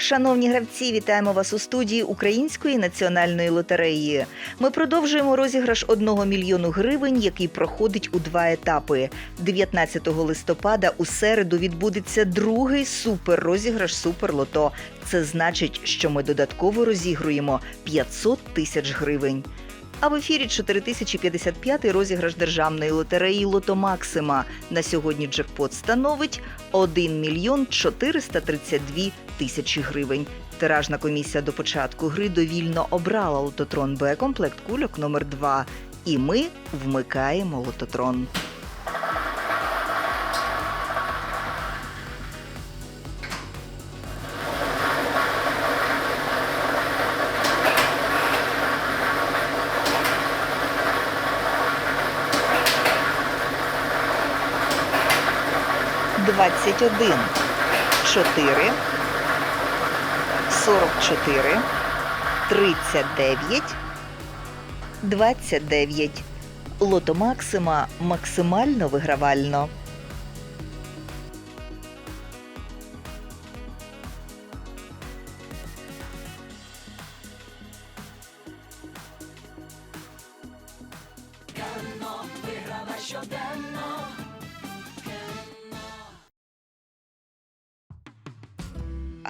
Шановні гравці, вітаємо вас у студії Української національної лотереї. Ми продовжуємо розіграш 1 мільйону гривень, який проходить у два етапи. 19 листопада у середу відбудеться другий супер розіграш Суперлото. Це значить, що ми додатково розігруємо 500 тисяч гривень. А в ефірі 4055 розіграш державної лотереї Лото Максима. На сьогодні джекпот становить 1 мільйон 432 тисячі гривень. Тиражна комісія до початку гри довільно обрала лототрон Б комплект кульок номер 2 І ми вмикаємо лототрон. Двадцять один, чотири, сорок чотири, тридцять дев'ять, двадцять дев'ять. Лото Максима максимально вигравально.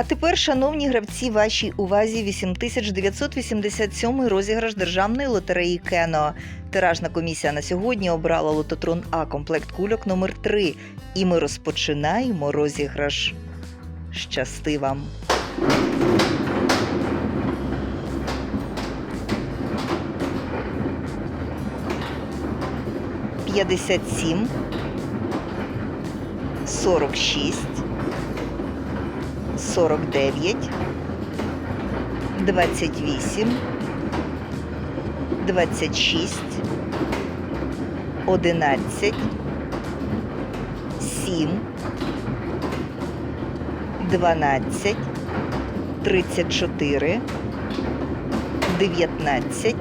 А тепер, шановні гравці, вашій увазі 8987 розіграш державної лотереї Кено. Тиражна комісія на сьогодні обрала лототрон А комплект кульок номер 3 І ми розпочинаємо розіграш. Щасти вам! П'ятдесят сім, сорок шість, 49, 28, 26, 11, 7, 12, 34, 19,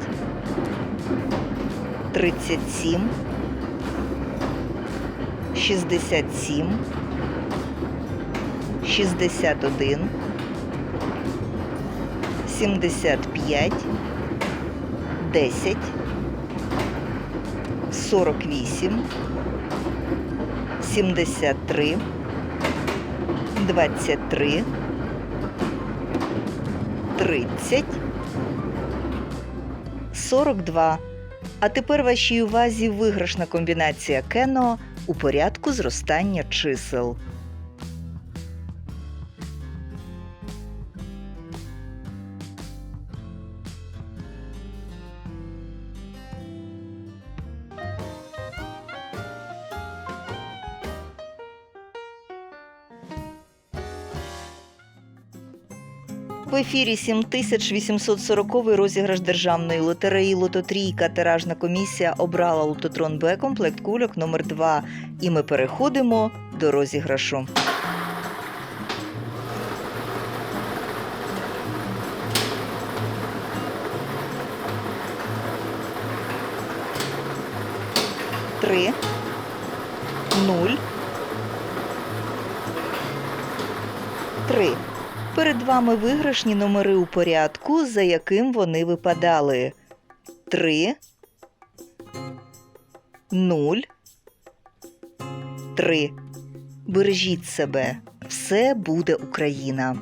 37, 67, 61, 75, 10, 48, 73, 23, 30, 42. А тепер вашій увазі виграшна комбінація Кено у порядку зростання чисел. В ефірі 7840 розіграш державної лотереї Лототрійка. Тиражна комісія обрала лототрон Б комплект кульок номер 2 І ми переходимо до розіграшу. Три, нуль, три. Перед вами виграшні номери у порядку, за яким вони випадали. 3, 0, 3. Бережіть себе. Все буде Україна.